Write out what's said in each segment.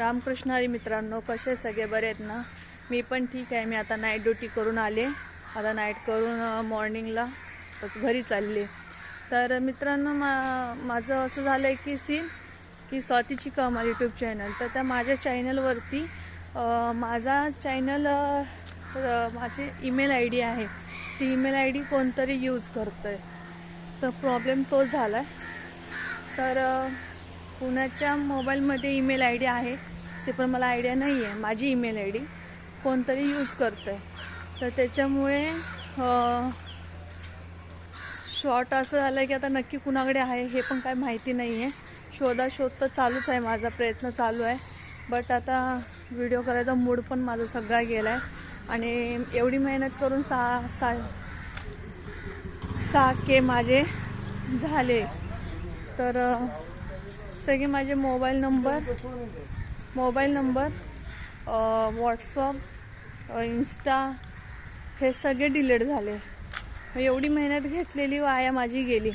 रामकृष्ण हरी मित्रांनो कसे सगळे? बरे आहेत ना? मी पण ठीक आहे. मी आता नाईट ड्युटी करून आले. आता नाईट करून मॉर्निंगला बस घरी चालले. तर मित्रांनो मा माझं असं झालं आहे की सीन की स्वातीची कमाल यूट्यूब चॅनल तर त्या माझ्या चॅनलवरती माझा चॅनल माझी ईमेल आय डी आहे. ती ईमेल आय डी कोणतरी यूज करतं आहे तर प्रॉब्लेम तो झाला आहे तर कुणाच्या पुण्याच्या मोबाईलमध्ये ईमेल आय डी आहे. ते पण मला आयडिया नाही आहे माझी ईमेल आय डी. कोणतरी यूज करतं आहे तर त्याच्यामुळे शॉर्ट असं झालं आहे की आता नक्की कुणाकडे आहे हे पण काय माहिती नाही आहे. शोधाशोध तर चालूच आहे माझा प्रयत्न चालू आहे. बट आता व्हिडिओ करायचा मूड पण माझा सगळा गेला आहे आणि एवढी मेहनत करून सहा सा सहा के माझे झाले. तर सगळे माझे mobile number? Mobile number WhatsApp Insta हे सगळे डिलीट झाले. एवढी मेहनत घेतलेली वाया माझी गेली.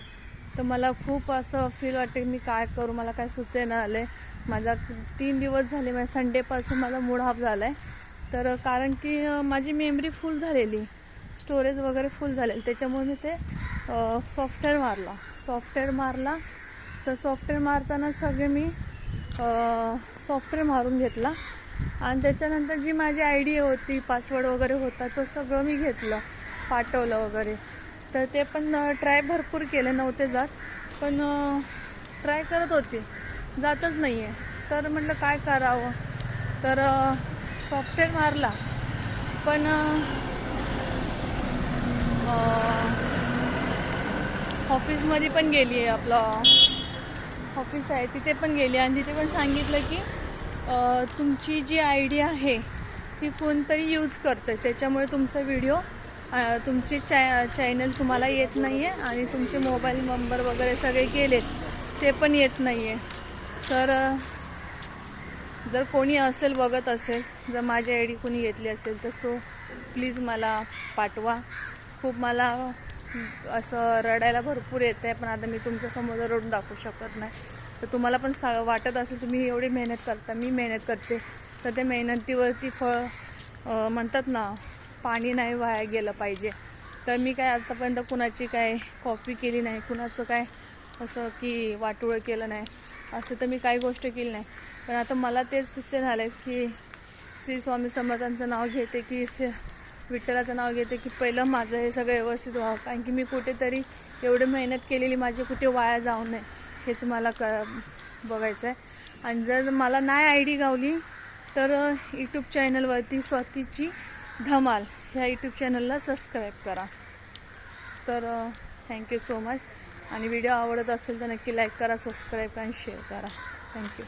तर मला खूप असं फील वाटते की मी काय करू मला काय सुचेना आलं आहे माझा तीन दिवस झाले माझ्या संडेपासून माझा मूड हाफ झाला आहे तर कारण की माझी मेमरी फुल झालेली. स्टोरेज वगैरे फुल झालेलं. त्याच्यामुळे मी ते सॉफ्टवेअर मारला. सॉफ्टवेअर मारला. तर सॉफ्टवेअर मारताना सगळे मी सॉफ्टवेअर मारून घेतला. आणि त्याच्यानंतर जी माझी आय डी होती पासवर्ड वगैरे होता तो सगळं मी घेतलं पाठवलं वगैरे. तर ते पण ट्राय भरपूर केले नव्हते जात. पण ट्राय करत होते. जातच नाही आहे तर म्हटलं काय करावं? तर सॉफ्टवेअर मारला. पण ऑफिसमध्ये पण गेली आहे आपलं. ऑफिस आहे तिथे पण गेली आणि तिथे पण सांगितलं की तुमची जी आय डी आहे ती कोणतरी यूज करतं. आहे त्याच्यामुळे तुमचा व्हिडिओ तुमचे चॅ चॅनल तुम्हाला येत नाही आहे आणि तुमचे मोबाईल नंबर वगैरे सगळे गेलेत ते पण येत नाही आहे तर जर कोणी असेल बघत असेल जर माझी आय डी कोणी घेतली असेल तर सो प्लीज मला पाठवा. खूप मला असं रडायला भरपूर येत आहे पण आता मी तुमच्यासमोर रडून दाखवू शकत नाही. तर तुम्हाला पण सा वाटत असेल तुम्ही एवढी मेहनत करता मी मेहनत करते. तर त्या मेहनतीवरती फळ म्हणतात ना पाणी नाही वाया गेलं पाहिजे. तर मी काय आतापर्यंत कुणाची काय कॉपी केली नाही कुणाचं काय असं की वाटोळं केलं नाही असं तर मी काही गोष्ट केली नाही. पण आता मला तेच सुचे झालं की श्री स्वामी समर्थांचं नाव घेते की विठ्ठलाचं नाव घेते की पहिलं माझं हे सगळं व्यवस्थित व्हावं. कारण की मी कुठेतरी एवढी मेहनत केलेली माझी कुठे वाया जाऊ नये हेच मला क बघायचं आहे आणि जर मला नाही आय डी गावली तर यूट्यूब चॅनलवरती स्वातीची धमाल ह्या यूट्यूब चॅनलला सबस्क्राईब करा. तर थँक्यू सो मच आणि व्हिडिओ आवडत असेल तर नक्की लाईक करा सबस्क्राईब करा आणि शेअर करा. थँक्यू